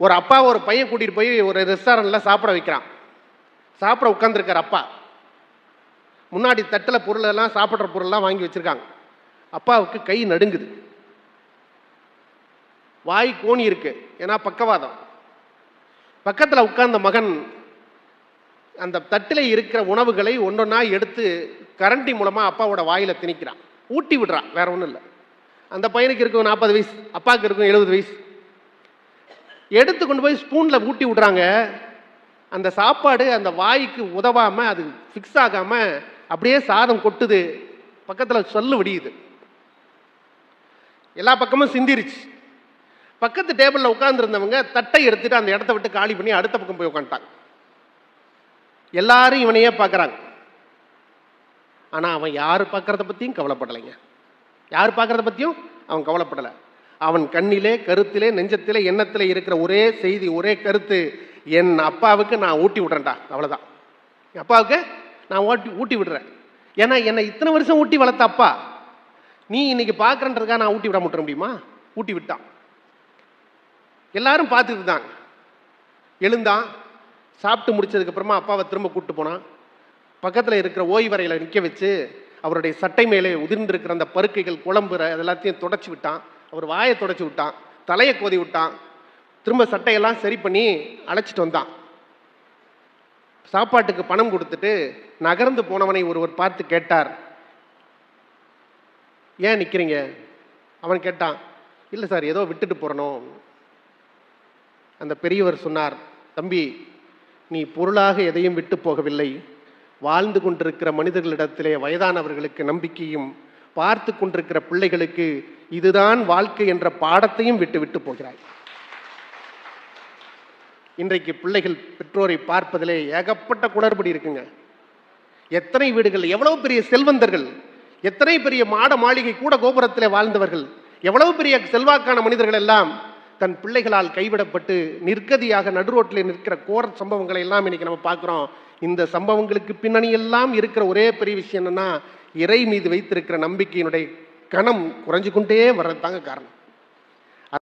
ஒரு அப்பா ஒரு பையன் கூட்டிகிட்டு போய் ஒரு ரெஸ்டாரண்ட்டில் சாப்பிட வைக்கிறான். சாப்பிட உட்காந்துருக்கார் அப்பா. முன்னாடி தட்டில் பொருளெல்லாம் சாப்பிட்ற பொருள்லாம் வாங்கி வச்சுருக்காங்க. அப்பாவுக்கு கை நடுங்குது. வாய் கோணி இருக்கு. ஏன்னா பக்கவாதம். பக்கத்தில் உட்கார்ந்த மகன் அந்த தட்டில் இருக்கிற உணவுகளை ஒன்றொன்னா எடுத்து கரண்டி மூலமாக அப்பாவோட வாயில் திணிக்கிறான். ஊட்டி விடுறான். வேற ஒன்றும் இல்லை. அந்த பையனுக்கு இருக்கும் நாற்பது வயசு அப்பாவுக்கு இருக்கும் எழுபது வயசு. எடுத்து கொண்டு போய் ஸ்பூனில் ஊட்டி விடுறாங்க. அந்த சாப்பாடு அந்த வாய்க்கு உதவாமல் அது ஃபிக்ஸ் ஆகாமல் அப்படியே சாதம் கொட்டுது. பக்கத்தில் சொல்லு வடியுது. எல்லா பக்கமும் சிந்திருச்சு. பக்கத்து டேபிளில் உட்காந்துருந்தவங்க தட்டை எடுத்துட்டு அந்த இடத்த விட்டு காலி பண்ணி அடுத்த பக்கம் போய் உட்காந்துட்டாங்க எல்லாரும் இவனையே பார்க்குறாங்க ஆனால் அவன் யார் பார்க்கறத பற்றியும் கவலைப்படலைங்க. யார் பார்க்கறத பற்றியும் அவன் கவலைப்படலை. அவன் கண்ணிலே கருத்திலே நெஞ்சத்திலே எண்ணத்திலே இருக்கிற ஒரே செய்தி ஒரே கருத்து என் அப்பாவுக்கு நான் ஊட்டி விட்றேன்டா அவ்வளோதான் என் அப்பாவுக்கு நான் ஓட்டி ஊட்டி விடுறேன். ஏன்னா என்னை இத்தனை வருஷம் ஊட்டி வளர்த்த அப்பா நீ இன்னைக்கு பார்க்குறன்றதுக்காக நான் ஊட்டி விட முட்டுற முடியுமா? ஊட்டி விட்டான். எல்லாரும் பார்த்துட்டு இருந்தாங்க. எழுந்தான் சாப்பிட்டு முடிச்சதுக்கப்புறமா அப்பாவை திரும்ப கூப்பிட்டு போனான். பக்கத்தில் இருக்கிற ஓய்வறையில் நிற்க வச்சு அவருடைய சட்டை மேலே உதிர்ந்திருக்கிற அந்த பருக்கைகள் குழம்புற அது எல்லாத்தையும் தொடச்சி விட்டான். அவர் வாயை தொடச்சி விட்டான் தலையை கோதி விட்டான் திரும்ப சட்டையெல்லாம் சரி பண்ணி அழைச்சிட்டு வந்தான். சாப்பாட்டுக்கு பணம் கொடுத்துட்டு நகர்ந்து போனவனை ஒருவர் பார்த்து கேட்டார். ஏன் நிற்கிறீங்க அவன் கேட்டான். இல்லை சார் ஏதோ விட்டுட்டு போகிறனும் அந்த பெரியவர் சொன்னார். தம்பி நீ பொருளாக எதையும் விட்டு போகவில்லை. வாழ்ந்து கொண்டிருக்கிற மனிதர்களிடத்திலே வயதானவர்களுக்கு நம்பிக்கையும் பார்த்து கொண்டிருக்கிற பிள்ளைகளுக்கு இதுதான் வாழ்க்கை என்ற பாடத்தையும் விட்டு விட்டு போகிறாய். இன்றைக்கு பிள்ளைகள் பெற்றோரை பார்ப்பதிலே ஏகப்பட்ட குளறுபடி இருக்குங்க. எத்தனை வீடுகள் எவ்வளவு பெரிய செல்வந்தர்கள் எத்தனை பெரிய மாட மாளிகை கூட கோபுரத்தில் வாழ்ந்தவர்கள் எவ்வளவு பெரிய செல்வாக்கான மனிதர்கள் எல்லாம் தன் பிள்ளைகளால் கைவிடப்பட்டு நிர்கதியாக நடுரோட்டில் நிற்கிற கோர சம்பவங்களை எல்லாம் இன்னைக்கு நம்ம பார்க்குறோம். இந்த சம்பவங்களுக்கு பின்னணி எல்லாம் இருக்கிற ஒரே பெரிய விஷயம் என்னன்னா இறை மீது வைத்திருக்கிற நம்பிக்கையினுடைய கணம் குறைஞ்சு கொண்டே வர்றது தாங்க காரணம்.